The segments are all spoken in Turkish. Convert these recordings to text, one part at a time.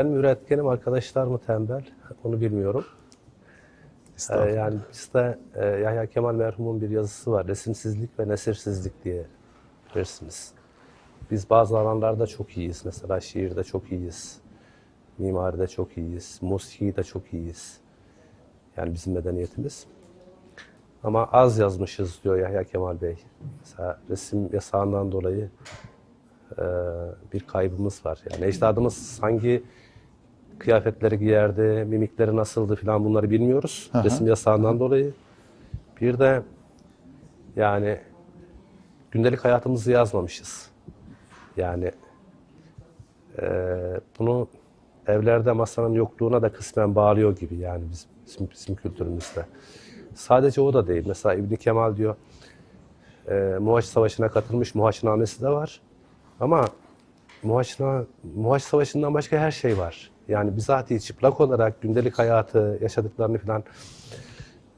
Ben üretkenim, arkadaşlar mı tembel onu bilmiyorum. Ee, yani bizde e, Yahya Kemal merhumun bir yazısı var. Resimsizlik ve nesirsizlik diye bilirsiniz. Biz bazı alanlarda çok iyiyiz. Mesela şiirde çok iyiyiz. Mimaride çok iyiyiz. Musikide çok iyiyiz. Yani bizim medeniyetimiz. Ama az yazmışız diyor Yahya Kemal Bey. Mesela resim yasağından dolayı e, bir kaybımız var. Yani ecdadımız hangi kıyafetleri giyerdi, mimikleri nasıldı falan bunları bilmiyoruz. Aha. Resim yasağından dolayı. Bir de yani gündelik hayatımızı yazmamışız. Yani eee, bunu evlerde masanın yokluğuna da kısmen bağlıyor gibi yani bizim, bizim, bizim kültürümüzde. Sadece o da değil. Mesela İbn Kemal diyor eee Muhaç Savaşı'na katılmış Muhaçnamesi de var. Ama Muhaçna, Muhaç Savaşı'ndan başka her şey var. Yani bizatihi çıplak olarak gündelik hayatı, yaşadıklarını falan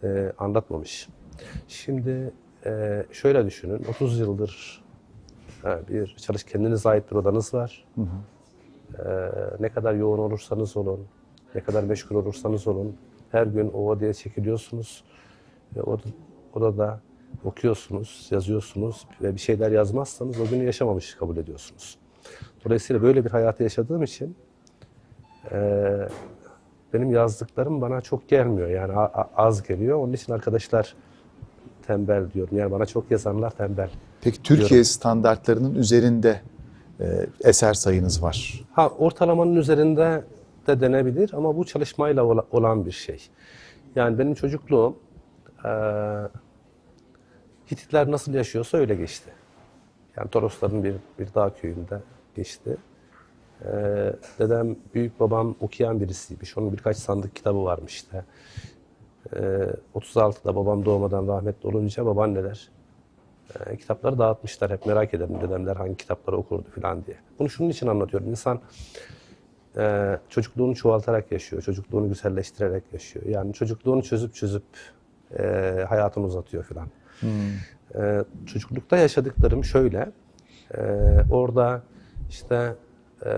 e, anlatmamış. Şimdi e, şöyle düşünün, 30 yıldır e, bir çalış kendinize ait bir odanız var. E, ne kadar yoğun olursanız olun, ne kadar meşgul olursanız olun, her gün o odaya çekiliyorsunuz. Ve odada okuyorsunuz, yazıyorsunuz ve bir şeyler yazmazsanız o günü yaşamamış kabul ediyorsunuz. Dolayısıyla böyle bir hayatı yaşadığım için eee, benim yazdıklarım bana çok gelmiyor. Yani az geliyor. Onun için arkadaşlar tembel diyorum. Yani bana çok yazanlar tembel. Peki Türkiye standartlarının üzerinde e, eser sayınız var. Ha ortalamanın üzerinde de denebilir ama bu çalışmayla ola- olan bir şey. Yani benim çocukluğum eee Hititler nasıl yaşıyorsa öyle geçti. Yani Torosların bir, bir dağ köyünde geçti. Eee, dedem, büyük babam okuyan birisiymiş. Onun birkaç sandık kitabı varmış işte. Eee 36'da babam doğmadan rahmetli olunca babaanneler e, kitapları dağıtmışlar. Hep merak ederim dedemler hangi kitapları okurdu falan diye. Bunu şunun için anlatıyorum. İnsan e, çocukluğunu çoğaltarak yaşıyor. Çocukluğunu güzelleştirerek yaşıyor. Yani çocukluğunu çözüp çözüp e, hayatını uzatıyor falan. E, çocuklukta yaşadıklarım şöyle. E, orada işte e,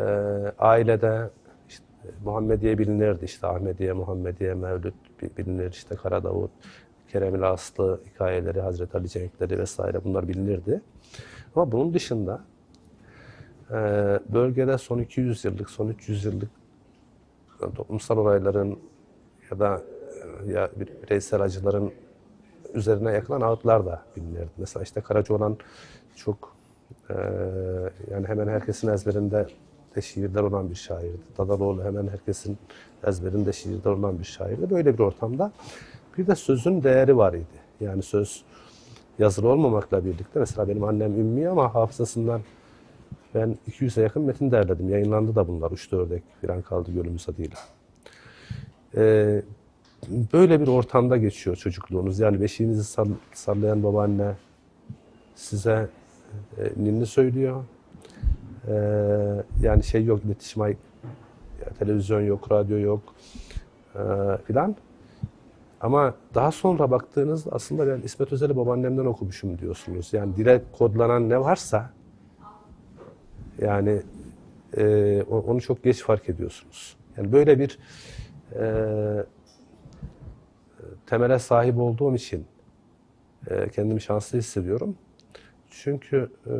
ailede işte Muhammediye bilinirdi. işte Ahmediye, Muhammediye, Mevlüt bi- bilinir. işte Kara Davut, Keremil Aslı hikayeleri, Hazreti Ali Cenkleri vesaire bunlar bilinirdi. Ama bunun dışında e, bölgede son 200 yıllık, son 300 yıllık toplumsal olayların ya da e, ya bir bireysel acıların üzerine yakılan ağıtlar da bilinirdi. Mesela işte Karacaoğlan çok e, yani hemen herkesin ezberinde de şiirler olan bir şairdi. Dadaloğlu hemen herkesin ezberinde şiirler olan bir şairdi. Böyle bir ortamda bir de sözün değeri var idi. Yani söz yazılı olmamakla birlikte mesela benim annem ümmi ama hafızasından ben 200'e yakın metin derledim. Yayınlandı da bunlar. 3 ördek falan kaldı gölümüz adıyla. Ee, böyle bir ortamda geçiyor çocukluğunuz. Yani beşiğinizi sall- sallayan babaanne size e, ninni söylüyor. Ee, yani şey yok, iletişim ya televizyon yok, radyo yok e, filan. Ama daha sonra baktığınızda aslında ben İsmet Özel'i babaannemden okumuşum diyorsunuz. Yani dile kodlanan ne varsa yani e, onu çok geç fark ediyorsunuz. Yani böyle bir e, temele sahip olduğum için e, kendimi şanslı hissediyorum. Çünkü e,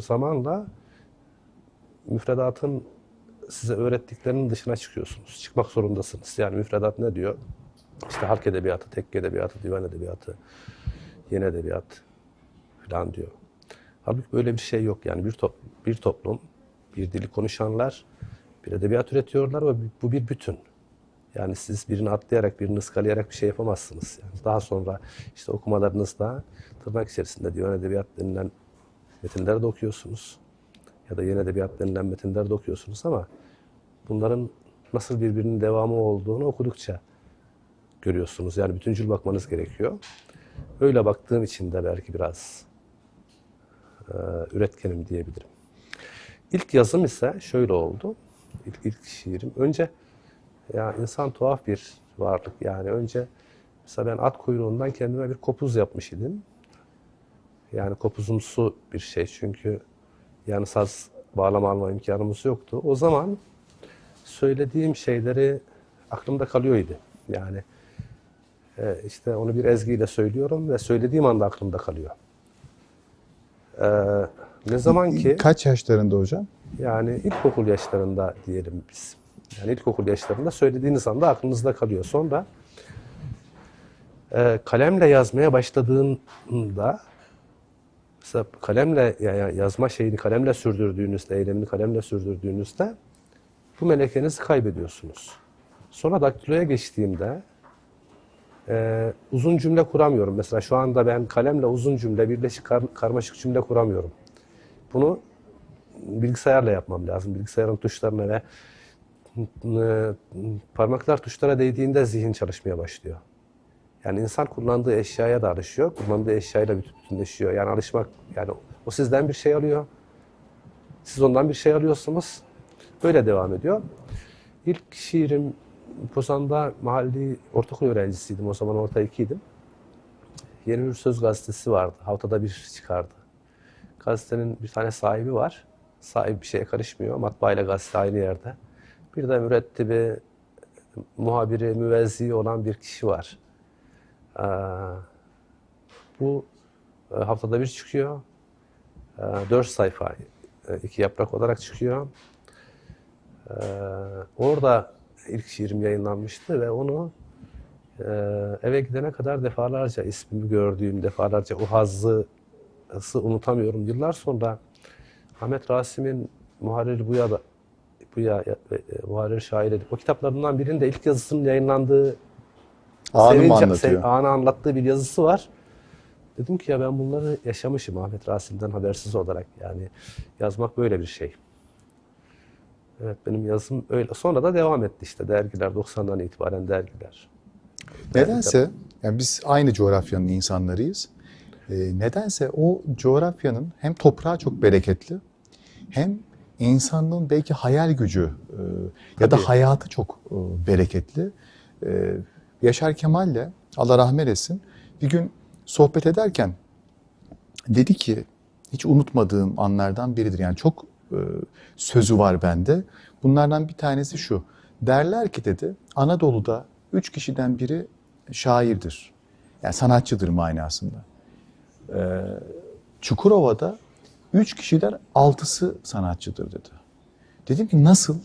zamanla müfredatın size öğrettiklerinin dışına çıkıyorsunuz. Çıkmak zorundasınız. Yani müfredat ne diyor? İşte halk edebiyatı, tekke edebiyatı, divan edebiyatı, yeni edebiyat falan diyor. Halbuki böyle bir şey yok. Yani bir, top, bir toplum, bir dili konuşanlar bir edebiyat üretiyorlar ve bu bir bütün. Yani siz birini atlayarak, birini ıskalayarak bir şey yapamazsınız. Yani daha sonra işte okumalarınızda tırnak içerisinde divan edebiyat denilen metinleri de okuyorsunuz. Ya da yeni edebiyat denilen metinleri de okuyorsunuz ama bunların nasıl birbirinin devamı olduğunu okudukça görüyorsunuz. Yani bütüncül bakmanız gerekiyor. Öyle baktığım için de belki biraz e, üretkenim diyebilirim. İlk yazım ise şöyle oldu. İlk, ilk şiirim. Önce ya insan tuhaf bir varlık. Yani önce mesela ben at kuyruğundan kendime bir kopuz yapmış idim. Yani kopuzumsu bir şey çünkü yani saz bağlama alma imkanımız yoktu. O zaman söylediğim şeyleri aklımda kalıyordu. Yani e, işte onu bir ezgiyle söylüyorum ve söylediğim anda aklımda kalıyor. E, ne zaman ki Kaç yaşlarında hocam? yani ilkokul yaşlarında diyelim biz. Yani ilkokul yaşlarında söylediğiniz anda aklınızda kalıyor. Sonra e, kalemle yazmaya başladığında mesela kalemle ya- ya- yazma şeyini kalemle sürdürdüğünüzde, eylemini kalemle sürdürdüğünüzde bu melekenizi kaybediyorsunuz. Sonra daktiloya geçtiğimde e, uzun cümle kuramıyorum. Mesela şu anda ben kalemle uzun cümle, birleşik kar- karmaşık cümle kuramıyorum. Bunu bilgisayarla yapmam lazım. Bilgisayarın tuşlarına ve e, parmaklar tuşlara değdiğinde zihin çalışmaya başlıyor. Yani insan kullandığı eşyaya da alışıyor, kullandığı eşyayla bütün- bütünleşiyor. Yani alışmak, yani o sizden bir şey alıyor, siz ondan bir şey alıyorsunuz. Böyle devam ediyor. İlk şiirim Pozan'da mahalli ortaokul öğrencisiydim. O zaman orta ikiydim. Yeni bir söz gazetesi vardı. Haftada bir çıkardı. Gazetenin bir tane sahibi var. Sahibi bir şeye karışmıyor. Matbaayla gazete aynı yerde. Bir de mürettibi, muhabiri, müvezzi olan bir kişi var. Ee, bu e, haftada bir çıkıyor. Ee, dört sayfa, e, iki yaprak olarak çıkıyor. Ee, orada ilk şiirim yayınlanmıştı ve onu e, eve gidene kadar defalarca ismimi gördüğüm, defalarca o hazzı unutamıyorum. Yıllar sonra Ahmet Rasim'in Muharrir Buya da Buya Muharrir Şair o kitaplarından birinde ilk yazısının yayınlandığı Anı mı anlatıyor? anı anlattığı bir yazısı var. Dedim ki ya ben bunları yaşamışım Ahmet Rasim'den habersiz olarak. Yani yazmak böyle bir şey. Evet benim yazım öyle. Sonra da devam etti işte dergiler 90'dan itibaren dergiler. Nedense yani biz aynı coğrafyanın insanlarıyız. Ee, nedense o coğrafyanın hem toprağı çok bereketli hem insanlığın belki hayal gücü e, ya da Tabii. hayatı çok e, bereketli. Ee, Yaşar Kemal'le Allah rahmet etsin bir gün sohbet ederken dedi ki hiç unutmadığım anlardan biridir. Yani çok e, sözü var bende. Bunlardan bir tanesi şu. Derler ki dedi Anadolu'da üç kişiden biri şairdir. Yani sanatçıdır manasında. Ee, Çukurova'da üç kişiden altısı sanatçıdır dedi. Dedim ki nasıl?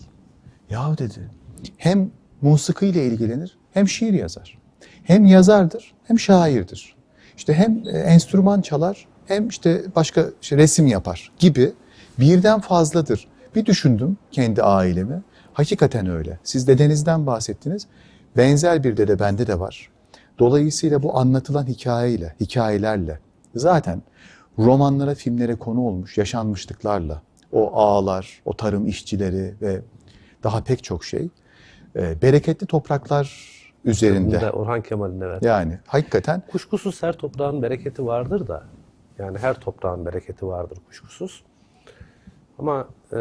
Ya dedi hem musikiyle ilgilenir hem şiir yazar. Hem yazardır hem şairdir. İşte hem e, enstrüman çalar hem işte başka işte resim yapar gibi birden fazladır. Bir düşündüm kendi ailemi. Hakikaten öyle. Siz dedenizden bahsettiniz. Benzer bir dede bende de var. Dolayısıyla bu anlatılan hikayeyle, hikayelerle zaten romanlara, filmlere konu olmuş yaşanmışlıklarla o ağlar, o tarım işçileri ve daha pek çok şey e, bereketli topraklar üzerinde. Bunda Orhan Kemal'in evet. Yani hakikaten Kuşkusuz her toprağın bereketi vardır da. Yani her toprağın bereketi vardır kuşkusuz. Ama e,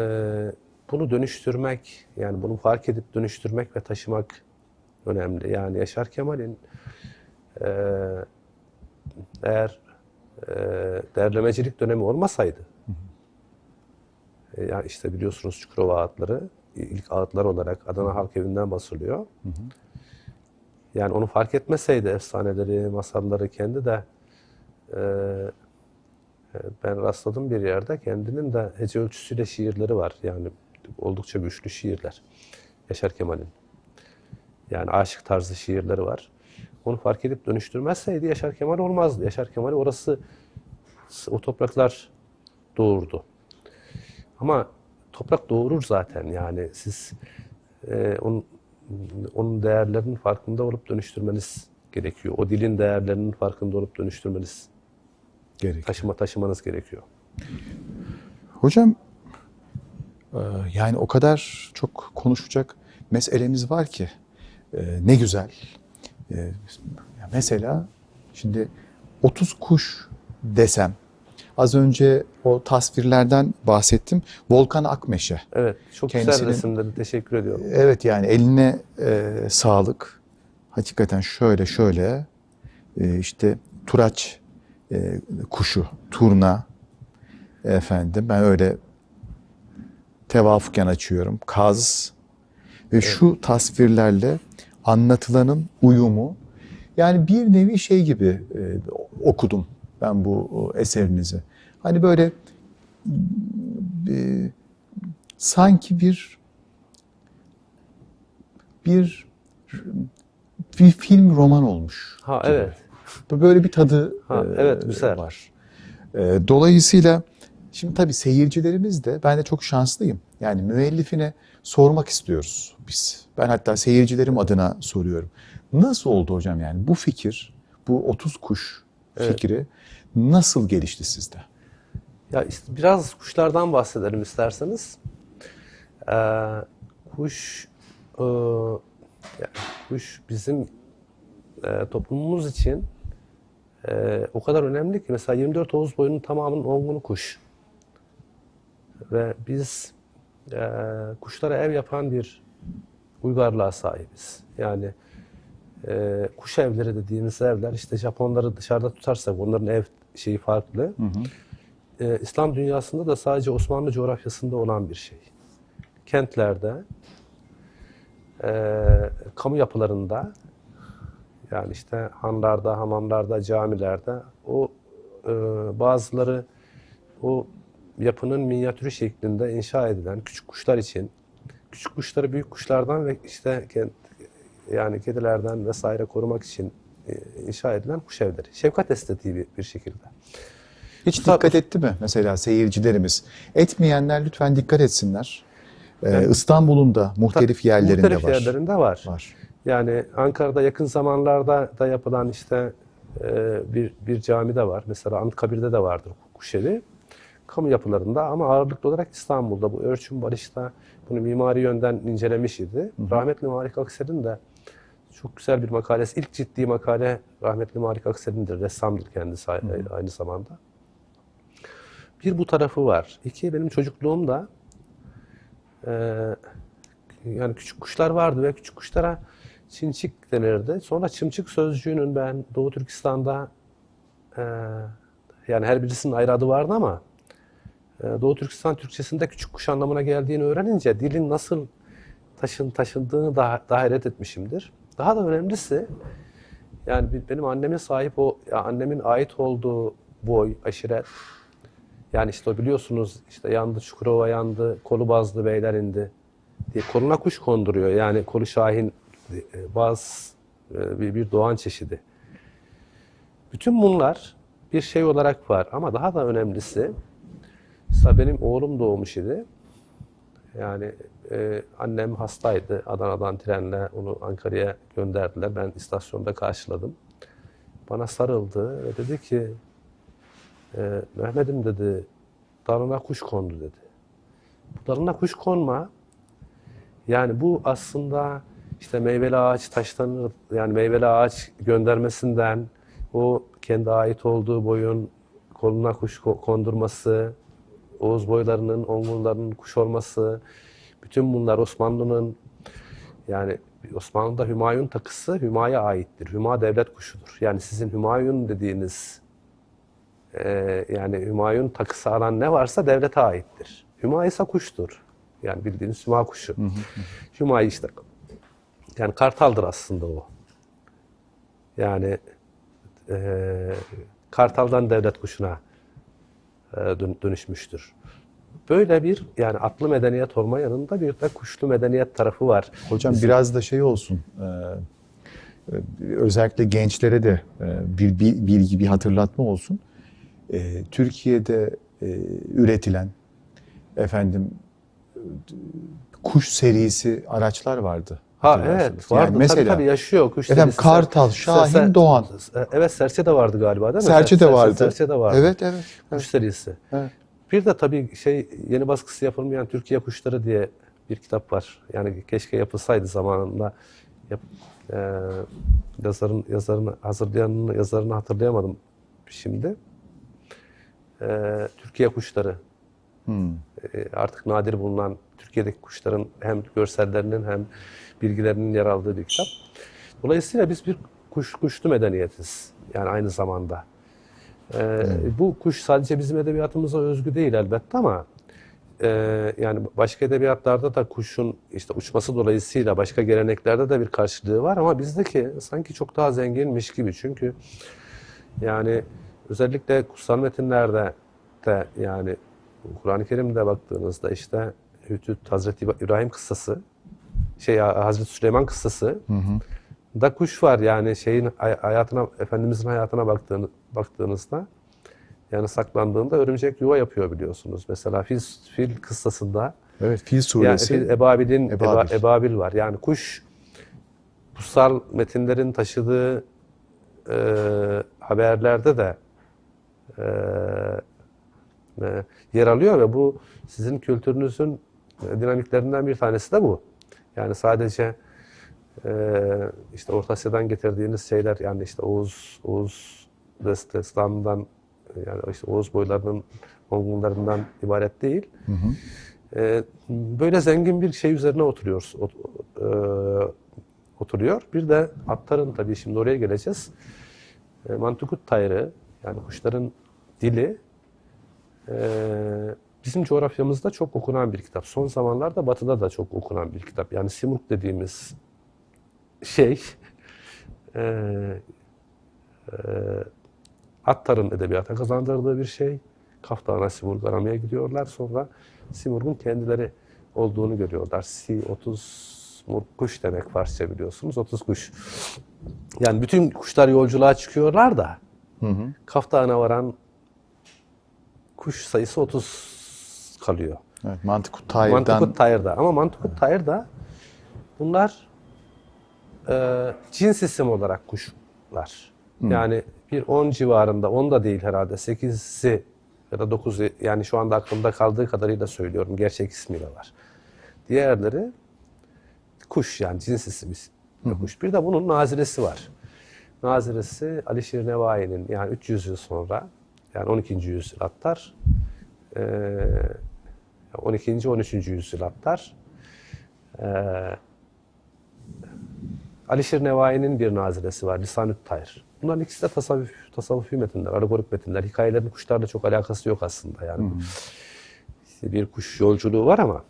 bunu dönüştürmek, yani bunu fark edip dönüştürmek ve taşımak önemli. Yani Yaşar Kemal'in e, eğer e, derlemecilik dönemi olmasaydı, e, yani işte biliyorsunuz Çukurova ağıtları, ilk ağıtlar olarak Adana Halk Evi'nden basılıyor. Yani onu fark etmeseydi efsaneleri, masalları kendi de e, e, ben rastladım bir yerde kendinin de hece ölçüsüyle şiirleri var. Yani oldukça güçlü şiirler. Yaşar Kemal'in. Yani aşık tarzı şiirleri var. Onu fark edip dönüştürmezseydi Yaşar Kemal olmazdı. Yaşar Kemal orası o topraklar doğurdu. Ama toprak doğurur zaten yani siz e, onun, onun değerlerinin farkında olup dönüştürmeniz gerekiyor. O dilin değerlerinin farkında olup dönüştürmeniz, gerek. taşıma taşımanız gerekiyor. Hocam e, yani o kadar çok konuşacak meselemiz var ki e, ne güzel. E, Mesela şimdi 30 kuş desem az önce o tasvirlerden bahsettim. Volkan Akmeşe. Evet, çok Kendisinin- güzel resimleri teşekkür ediyorum. Evet yani eline e, sağlık. Hakikaten şöyle şöyle e, işte turaç e, kuşu, turna efendim ben öyle tevafuken açıyorum. Kaz, ve şu tasvirlerle anlatılanın uyumu yani bir nevi şey gibi e, okudum ben bu eserinizi. Hani böyle e, sanki bir bir bir film roman olmuş. Ha gibi. evet. Böyle bir tadı Ha, e, evet, güzel. var. E, dolayısıyla şimdi tabii seyircilerimiz de ben de çok şanslıyım. Yani müellifine sormak istiyoruz biz. Ben hatta seyircilerim adına soruyorum. Nasıl oldu hocam yani bu fikir, bu 30 kuş Evet. fikri nasıl gelişti sizde? Ya işte biraz kuşlardan bahsedelim isterseniz. Ee, kuş e, yani kuş bizim e, toplumumuz için e, o kadar önemli ki mesela 24 Oğuz boyunun tamamının olgunu kuş. Ve biz e, kuşlara ev yapan bir uygarlığa sahibiz. Yani e, kuş evleri dediğimiz evler işte Japonları dışarıda tutarsak onların ev şeyi farklı. E, İslam dünyasında da sadece Osmanlı coğrafyasında olan bir şey. Kentlerde, e, kamu yapılarında, yani işte hanlarda, hamamlarda, camilerde o e, bazıları o yapının minyatürü şeklinde inşa edilen küçük kuşlar için küçük kuşları büyük kuşlardan ve işte kent, yani kedilerden vesaire korumak için e, inşa edilen kuş evleri. Şefkat estetiği bir, bir şekilde. Hiç dikkat etti mi mesela seyircilerimiz? Etmeyenler lütfen dikkat etsinler. Ee, İstanbul'un da muhtelif yerlerinde Muhtelif var. yerlerinde var. Var. Yani Ankara'da yakın zamanlarda da yapılan işte e, bir, bir cami de var. Mesela Anıtkabir'de de vardır kuşevi. Kamu yapılarında ama ağırlıklı olarak İstanbul'da bu Örçün Barış'ta bunu mimari yönden incelemiş idi. Rahmetli Malik Aksel'in de çok güzel bir makalesi. İlk ciddi makale rahmetli Malik Aksel'indir. Ressamdır kendisi aynı, aynı zamanda. Bir bu tarafı var. İki benim çocukluğumda e, yani küçük kuşlar vardı ve küçük kuşlara çinçik denirdi. Sonra çımçık sözcüğünün ben Doğu Türkistan'da e, yani her birisinin ayrı adı vardı ama e, Doğu Türkistan Türkçesinde küçük kuş anlamına geldiğini öğrenince dilin nasıl taşın taşındığını daha, daha hayret etmişimdir. Daha da önemlisi yani benim annemin sahip o annemin ait olduğu boy, aşiret yani işte biliyorsunuz işte yandı Çukurova yandı, kolu bazlı beyler indi diye koluna kuş konduruyor. Yani kolu şahin e, baz e, bir, bir doğan çeşidi. Bütün bunlar bir şey olarak var ama daha da önemlisi mesela benim oğlum doğmuş idi. Yani e, annem hastaydı. Adana'dan trenle onu Ankara'ya gönderdiler. Ben istasyonda karşıladım. Bana sarıldı ve dedi ki e, Mehmet'im dedi dalına kuş kondu dedi. Bu dalına kuş konma yani bu aslında işte meyveli ağaç taşlanır yani meyveli ağaç göndermesinden o kendi ait olduğu boyun koluna kuş ko- kondurması, Oğuz boylarının, omurlarının kuş olması, bütün bunlar Osmanlı'nın yani Osmanlı'da Hümayun takısı Hüma'ya aittir. Hüma devlet kuşudur. Yani sizin Hümayun dediğiniz e, yani Hümayun takısı alan ne varsa devlete aittir. Hüma ise kuştur. Yani bildiğiniz Hüma kuşu. Hüma işte yani kartaldır aslında o. Yani e, kartaldan devlet kuşuna e, dön- dönüşmüştür. Böyle bir yani atlı medeniyet olma yanında bir de kuşlu medeniyet tarafı var. Hocam biraz da şey olsun. e, e, özellikle gençlere de e, bir bilgi, bir hatırlatma olsun. E, Türkiye'de e, üretilen efendim e, kuş serisi araçlar vardı. Ha evet vardı Yani mesela tabii tabii yaşıyor kuş Efendim, serisi. Kartal, Şahin, Doğan. Evet Serçe de vardı galiba değil mi? serçe de vardı. Serçe de vardı. Evet evet. Kuş serisi. evet. Bir de tabii şey yeni baskısı yapılmayan Türkiye Kuşları diye bir kitap var. Yani keşke yapılsaydı zamanında. Yap, e, yazarın yazarını hazırlayanını yazarını hatırlayamadım şimdi. E, Türkiye Kuşları. Hmm. E, artık nadir bulunan Türkiye'deki kuşların hem görsellerinin hem bilgilerinin yer aldığı bir kitap. Dolayısıyla biz bir kuş kuşlu medeniyetiz. Yani aynı zamanda. E, Bu kuş sadece bizim edebiyatımıza özgü değil elbette ama e, yani başka edebiyatlarda da kuşun işte uçması dolayısıyla başka geleneklerde de bir karşılığı var ama bizdeki sanki çok daha zenginmiş gibi. Çünkü yani özellikle kutsal metinlerde de yani Kur'an-ı Kerim'de baktığınızda işte Hütüt Hazreti İbrahim kıssası şey Hazreti Süleyman kıssası da kuş var yani şeyin hay- hayatına Efendimizin hayatına baktığını, baktığınızda yani saklandığında örümcek yuva yapıyor biliyorsunuz. Mesela fil, fil kıssasında Evet Fil yani suresi. fil- Ebabil'in Ebabil. Ebabil. Ebabil var. Yani kuş kutsal metinlerin taşıdığı e, haberlerde de e, e, yer alıyor ve bu sizin kültürünüzün dinamiklerinden bir tanesi de bu. Yani sadece e, işte Orta Asya'dan getirdiğiniz şeyler yani işte Oğuz, Oğuz İslam'dan yani işte Oğuz boylarının Mongollarından ibaret değil. Hı hı. E, böyle zengin bir şey üzerine oturuyoruz. Ot, e, oturuyor. Bir de atların tabii şimdi oraya geleceğiz. E, mantukut tayrı yani kuşların dili e, bizim coğrafyamızda çok okunan bir kitap. Son zamanlarda batıda da çok okunan bir kitap. Yani Simurg dediğimiz şey e, e, Attar'ın edebiyata kazandırdığı bir şey. Kaftan'a Simurg aramaya gidiyorlar. Sonra Simurg'un kendileri olduğunu görüyorlar. Si 30 murg kuş demek Farsça biliyorsunuz. 30 kuş. Yani bütün kuşlar yolculuğa çıkıyorlar da Kaftan'a varan kuş sayısı 30 kalıyor. Evet, Mantıkut Tahir'den Mantukut Tayır'da. Ama Mantukut Tayır'da bunlar e, cins isim olarak kuşlar. Yani bir 10 civarında, 10 da değil herhalde, 8'i ya da 9'u yani şu anda aklımda kaldığı kadarıyla söylüyorum. Gerçek ismiyle var. Diğerleri kuş yani cins isim isim- kuş. Bir de bunun naziresi var. Naziresi Alişir Nevai'nin yani 300 yıl sonra yani 12. yüzyıl attar. Ee, 12. 13. yüzyıl atlar. Ee, Alişir Nevai'nin bir naziresi var. Lisanü't Tayr. Bunların ikisi de tasavvuf, tasavvufi metinler, alegorik metinler. Hikayelerin kuşlarla çok alakası yok aslında. Yani işte bir kuş yolculuğu var ama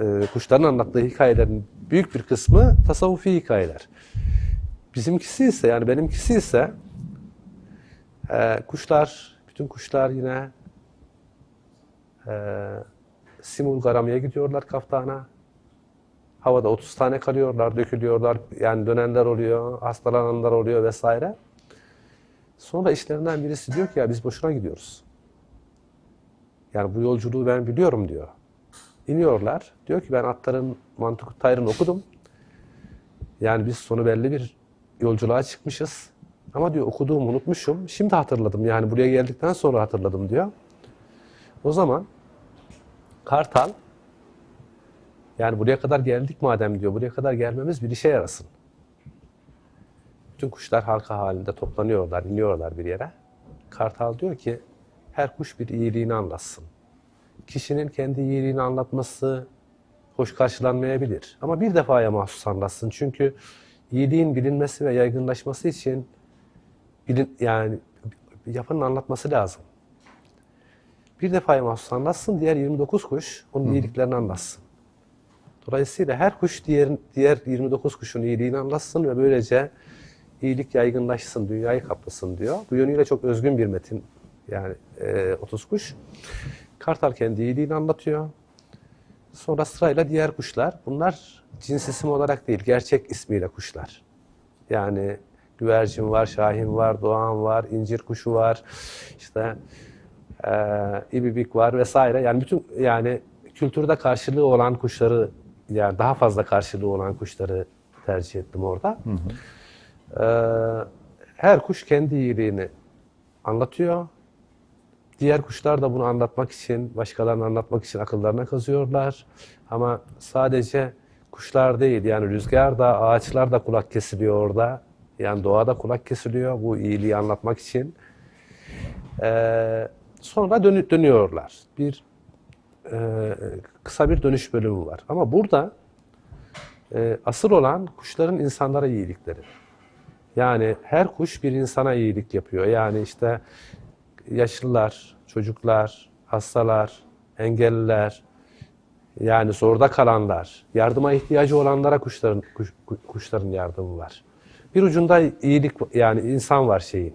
e, kuşların anlattığı hikayelerin büyük bir kısmı tasavvufi hikayeler. Bizimkisi ise yani benimkisi ise e, kuşlar, bütün kuşlar yine e, simul aramaya gidiyorlar kaftana. Havada 30 tane kalıyorlar, dökülüyorlar. Yani dönenler oluyor, hastalananlar oluyor vesaire. Sonra işlerinden birisi diyor ki ya biz boşuna gidiyoruz. Yani bu yolculuğu ben biliyorum diyor. İniyorlar. Diyor ki ben atların mantık tayrını okudum. Yani biz sonu belli bir yolculuğa çıkmışız. Ama diyor okuduğumu unutmuşum. Şimdi hatırladım. Yani buraya geldikten sonra hatırladım diyor. O zaman Kartal yani buraya kadar geldik madem diyor. Buraya kadar gelmemiz bir işe yarasın. Bütün kuşlar halka halinde toplanıyorlar, iniyorlar bir yere. Kartal diyor ki her kuş bir iyiliğini anlatsın. Kişinin kendi iyiliğini anlatması hoş karşılanmayabilir. Ama bir defaya mahsus anlatsın. Çünkü iyiliğin bilinmesi ve yaygınlaşması için bilin, yani yapının anlatması lazım. Bir defaya mahsus anlatsın, diğer 29 kuş onun iyiliklerini anlatsın. Dolayısıyla her kuş diğer, diğer 29 kuşun iyiliğini anlatsın ve böylece iyilik yaygınlaşsın, dünyayı kaplasın diyor. Bu yönüyle çok özgün bir metin. Yani e, 30 kuş. Kartal kendi iyiliğini anlatıyor. Sonra sırayla diğer kuşlar. Bunlar cins isim olarak değil, gerçek ismiyle kuşlar. Yani güvercin var, şahin var, doğan var, incir kuşu var, işte e, ibibik var vesaire. Yani bütün yani kültürde karşılığı olan kuşları yani daha fazla karşılığı olan kuşları tercih ettim orada. E, her kuş kendi iyiliğini anlatıyor. Diğer kuşlar da bunu anlatmak için, başkalarına anlatmak için akıllarına kazıyorlar. Ama sadece kuşlar değil, yani rüzgar da, ağaçlar da kulak kesiliyor orada. Yani doğada kulak kesiliyor bu iyiliği anlatmak için. Ee, sonra dönü dönüyorlar. Bir e, kısa bir dönüş bölümü var. Ama burada e, asıl olan kuşların insanlara iyilikleri. Yani her kuş bir insana iyilik yapıyor. Yani işte yaşlılar, çocuklar, hastalar, engelliler, yani zorda kalanlar, yardıma ihtiyacı olanlara kuşların kuş- ku- kuşların yardımı var. Bir ucunda iyilik yani insan var şeyin.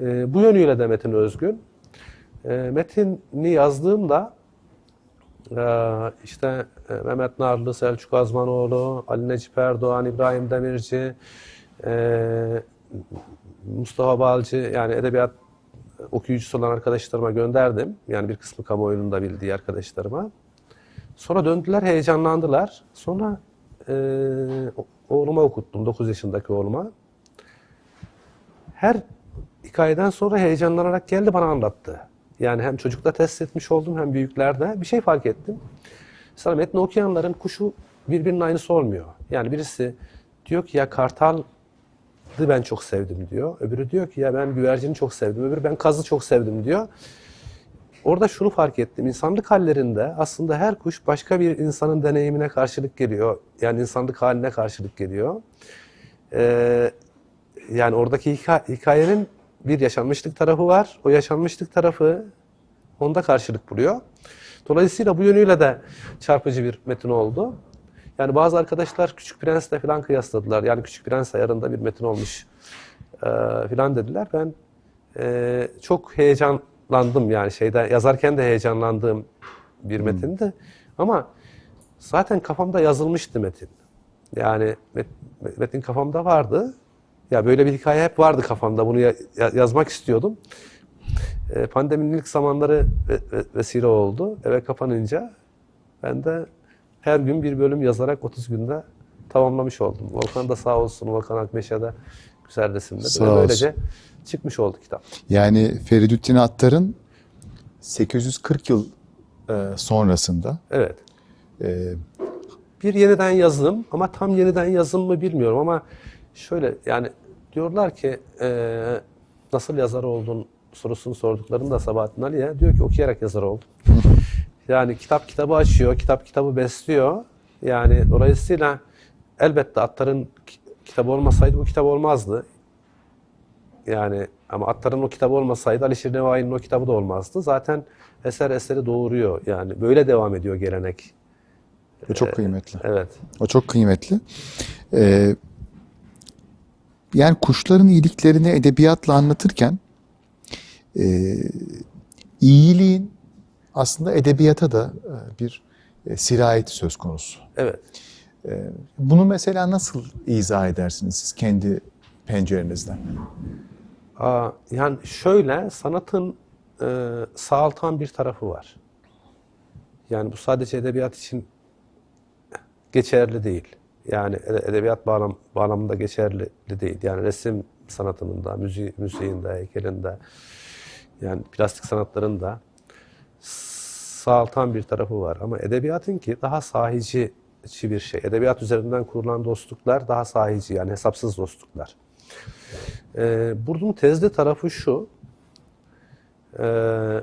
Ee, bu yönüyle de Metin Özgün. Ee, metini yazdığımda e, işte e, Mehmet Narlı, Selçuk Azmanoğlu, Ali Necip Erdoğan, İbrahim Demirci, e, Mustafa Balcı yani edebiyat okuyucusu olan arkadaşlarıma gönderdim. Yani bir kısmı kamuoyunun da bildiği arkadaşlarıma. Sonra döndüler, heyecanlandılar. Sonra e, oğluma okuttum, 9 yaşındaki oğluma. Her hikayeden sonra heyecanlanarak geldi bana anlattı. Yani hem çocukta test etmiş oldum hem büyüklerde. Bir şey fark ettim. Mesela metni okuyanların kuşu birbirinin aynısı olmuyor. Yani birisi diyor ki ya kartal ben çok sevdim diyor. Öbürü diyor ki ya ben güvercini çok sevdim. Öbürü ben kazı çok sevdim diyor. Orada şunu fark ettim. İnsanlık hallerinde aslında her kuş başka bir insanın deneyimine karşılık geliyor. Yani insanlık haline karşılık geliyor. Ee, yani oradaki hika- hikayenin bir yaşanmışlık tarafı var. O yaşanmışlık tarafı onda karşılık buluyor. Dolayısıyla bu yönüyle de çarpıcı bir metin oldu. Yani bazı arkadaşlar Küçük Prens'le falan kıyasladılar. Yani Küçük Prens ayarında bir metin olmuş e, falan dediler. Ben e, çok heyecanlandım yani şeyde yazarken de heyecanlandığım bir metindi. Ama zaten kafamda yazılmıştı metin. Yani met- metin kafamda vardı. Ya böyle bir hikaye hep vardı kafamda. Bunu ya- ya- yazmak istiyordum. E, pandeminin ilk zamanları ve- ve- vesile oldu. Eve kapanınca ben de her gün bir bölüm yazarak 30 günde tamamlamış oldum. Volkan da sağ olsun. Volkan Akmeşe de güzel resimde. Sağ olsun. böylece çıkmış oldu kitap. Yani Feridüddin Attar'ın 840 yıl e, sonrasında Evet. e, Bir yeniden yazım ama tam yeniden yazım mı bilmiyorum ama şöyle yani diyorlar ki eee, nasıl yazar oldun sorusunu sorduklarında Sabahattin Ali'ye diyor ki okuyarak yazar oldum. Yani kitap kitabı açıyor, kitap kitabı besliyor. Yani dolayısıyla elbette Attar'ın ki- kitabı olmasaydı bu kitap olmazdı. Yani ama Attar'ın o kitabı olmasaydı Alişir Nevai'nin o kitabı da olmazdı. Zaten eser eseri doğuruyor. Yani böyle devam ediyor gelenek. o çok kıymetli. Evet. O çok kıymetli. E, yani kuşların iyiliklerini edebiyatla anlatırken e, iyiliğin aslında edebiyata da e, bir e, sirayeti söz konusu. Evet. Bunu mesela nasıl izah edersiniz siz kendi pencerenizden? Yani şöyle sanatın e, sağaltan bir tarafı var. Yani bu sadece edebiyat için geçerli değil. Yani ede- edebiyat bağlam, bağlamında geçerli değil. Yani resim sanatının da, müziği, müziğinde, heykelinde, yani plastik sanatların da sağaltan bir tarafı var. Ama edebiyatın ki daha sahici bir şey. Edebiyat üzerinden kurulan dostluklar daha sahici yani hesapsız dostluklar. Ee, bunun tezli tarafı şu. Ee,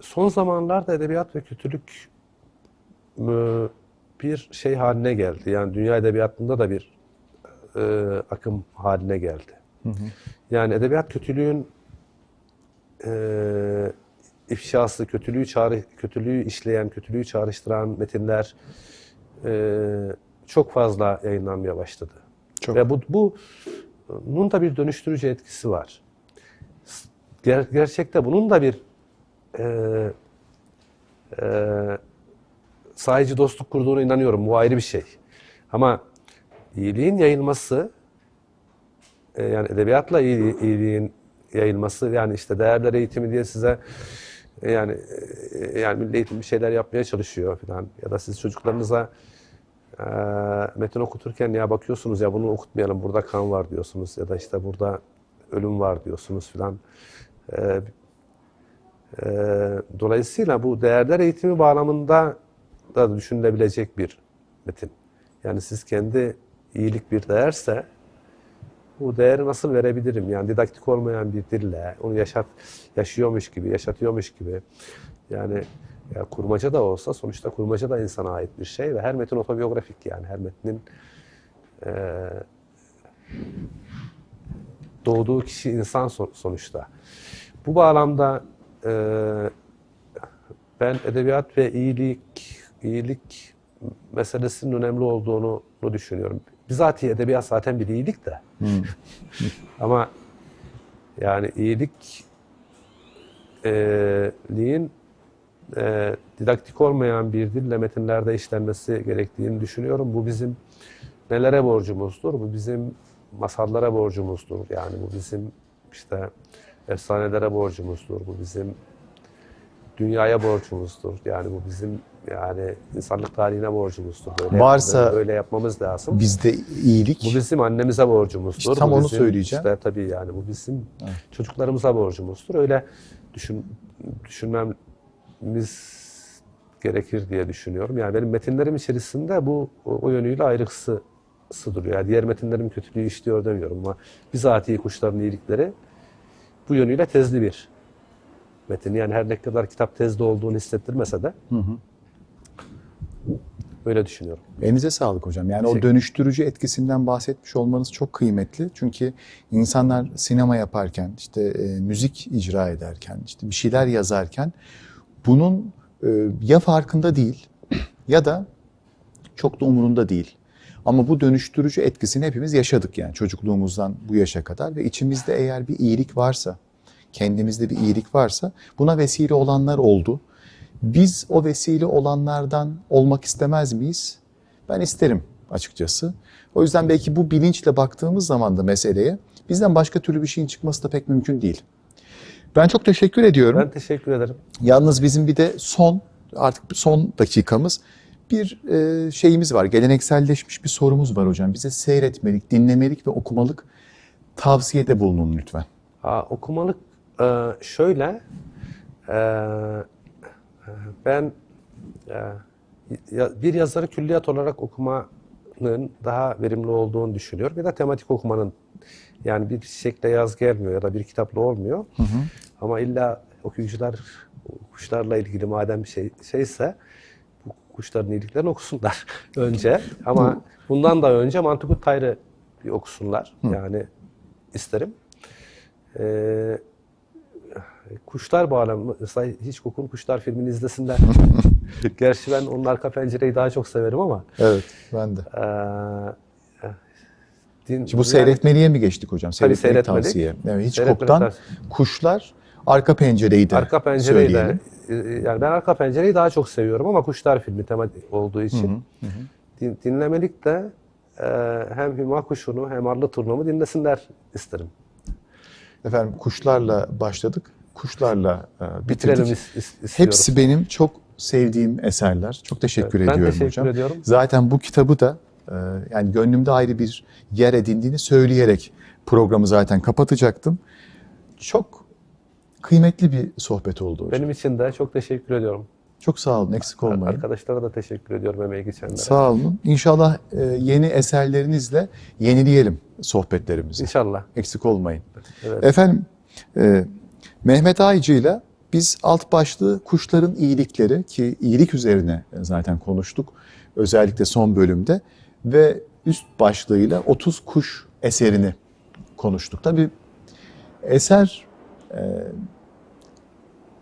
son zamanlarda edebiyat ve kötülük mü, bir şey haline geldi. Yani dünya edebiyatında da bir e, akım haline geldi. Yani edebiyat kötülüğün e, ifşası, kötülüğü çağrı, kötülüğü işleyen, kötülüğü çağrıştıran metinler e, çok fazla yayınlanmaya başladı. Çok. Ve bu, bu bunun da bir dönüştürücü etkisi var. Ger- gerçekte bunun da bir e, e, sahici dostluk kurduğuna inanıyorum. Bu ayrı bir şey. Ama iyiliğin yayılması e, yani edebiyatla iyili- iyiliğin yayılması yani işte değerler eğitimi diye size e, yani e, yani milli eğitim bir şeyler yapmaya çalışıyor falan ya da siz çocuklarınıza e, metin okuturken ya bakıyorsunuz ya bunu okutmayalım burada kan var diyorsunuz ya da işte burada ölüm var diyorsunuz filan. E, e, dolayısıyla bu değerler eğitimi bağlamında da düşünülebilecek bir metin. Yani siz kendi iyilik bir değerse bu değeri nasıl verebilirim? Yani didaktik olmayan bir dille onu yaşat yaşıyormuş gibi, yaşatıyormuş gibi. Yani ya kurmaca da olsa sonuçta kurmaca da insana ait bir şey ve her metin otobiyografik yani her metnin eee, doğduğu kişi insan so- sonuçta. Bu bağlamda eee, ben edebiyat ve iyilik iyilik meselesinin önemli olduğunu düşünüyorum. Bizatihi edebiyat zaten bir iyilik de. Ama yani iyilik e, liğin e, didaktik olmayan bir dille metinlerde işlenmesi gerektiğini düşünüyorum. Bu bizim nelere borcumuzdur? Bu bizim masallara borcumuzdur. Yani bu bizim işte efsanelere borcumuzdur. Bu bizim dünyaya borcumuzdur. Yani bu bizim yani insanlık tarihine borcumuzdur. Böyle Varsa- yapmamız- böyle yapmamız lazım. Bizde iyilik Bu bizim annemize borcumuzdur. İşte tam Bu onu bizim, söyleyeceğim. işte tabii yani bu bizim çocuklarımıza borcumuzdur. Öyle düşün, düşünmemiz gerekir diye düşünüyorum. Yani benim metinlerim içerisinde bu o, o yönüyle ayrıksı duruyor. Yani diğer metinlerim kötülüğü işliyor demiyorum ama bizatihi kuşların iyilikleri bu yönüyle tezli bir metin. Yani her ne kadar kitap tezli olduğunu hissettirmese de öyle düşünüyorum. Elinize sağlık hocam. Yani o dönüştürücü etkisinden bahsetmiş olmanız çok kıymetli. Çünkü insanlar sinema yaparken, işte e, müzik icra ederken, işte bir şeyler yazarken bunun e, ya farkında değil ya da çok da umurunda değil. Ama bu dönüştürücü etkisini hepimiz yaşadık yani çocukluğumuzdan bu yaşa kadar ve içimizde eğer bir iyilik varsa, kendimizde bir iyilik varsa buna vesile olanlar oldu. Biz o vesile olanlardan olmak istemez miyiz? Ben isterim açıkçası. O yüzden belki bu bilinçle baktığımız zaman da meseleye bizden başka türlü bir şeyin çıkması da pek mümkün değil. Ben çok teşekkür ediyorum. Ben teşekkür ederim. Yalnız bizim bir de son artık son dakikamız bir e, şeyimiz var. Gelenekselleşmiş bir sorumuz var hocam. Bize seyretmelik, dinlemelik ve okumalık tavsiyede bulunun lütfen. Ha, okumalık e, şöyle e, ben e, bir yazarı külliyat olarak okumanın daha verimli olduğunu düşünüyorum. Ya da tematik okumanın yani bir şekle yaz gelmiyor ya da bir kitapla olmuyor. Ama illa okuyucular kuşlarla ilgili madem bir şey şeyse bu kuşların iyiliklerini okusunlar önce. Ama bundan da önce Mantıkut Tayrı bir okusunlar. Yani isterim. Ee, kuşlar bağlamı, mesela hiç kokun kuşlar filmini izlesinler. Gerçi ben onun arka pencereyi daha çok severim ama Evet, ben de. eee, din, Şimdi bu yani- seyretmeliye mi geçtik hocam? Seyretmelik seyretmelik. tavsiye. Evet, Hitchcock'tan kuşlar arka pencereyi de arka pencereyi de söyleyelim. e, yani ben arka pencereyi daha çok seviyorum ama kuşlar filmi tema olduğu için din- dinlemelik de e, hem hüma kuşunu hem arlı turnumu dinlesinler isterim. Efendim kuşlarla başladık. Kuşlarla e, Bitirelim istiyoruz. Hepsi benim çok sevdiğim eserler. Çok teşekkür Evet, ben ediyorum teşekkür hocam. ediyorum. Zaten bu kitabı da e, yani gönlümde ayrı bir yer edindiğini söyleyerek programı zaten kapatacaktım. Çok kıymetli bir sohbet oldu hocam. Benim için de çok teşekkür ediyorum. Çok sağ olun, eksik olmayın. Arkadaşlara da teşekkür ediyorum emeği geçenlere. Sağ olun. İnşallah e, yeni eserlerinizle yenileyelim sohbetlerimizi. İnşallah. Eksik olmayın. Evet. Efendim, e, Mehmet Aycı ile biz alt başlığı kuşların iyilikleri ki iyilik üzerine zaten konuştuk. Özellikle son bölümde ve üst başlığıyla 30 kuş eserini konuştuk. Tabii eser e,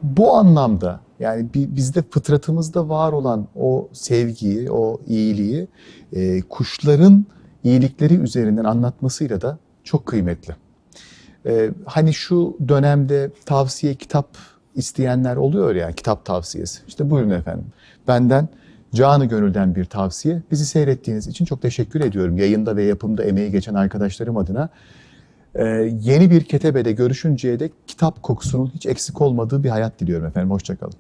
bu anlamda yani bi- bizde fıtratımızda var olan o sevgiyi, o iyiliği e, kuşların iyilikleri üzerinden anlatmasıyla da çok kıymetli. Ee, hani şu dönemde tavsiye kitap isteyenler oluyor ya, kitap tavsiyesi. İşte buyurun efendim. Benden canı gönülden bir tavsiye. Bizi seyrettiğiniz için çok teşekkür ediyorum. Yayında ve yapımda emeği geçen arkadaşlarım adına. Ee, yeni bir ketebede görüşünceye dek kitap kokusunun hiç eksik olmadığı bir hayat diliyorum efendim. Hoşçakalın.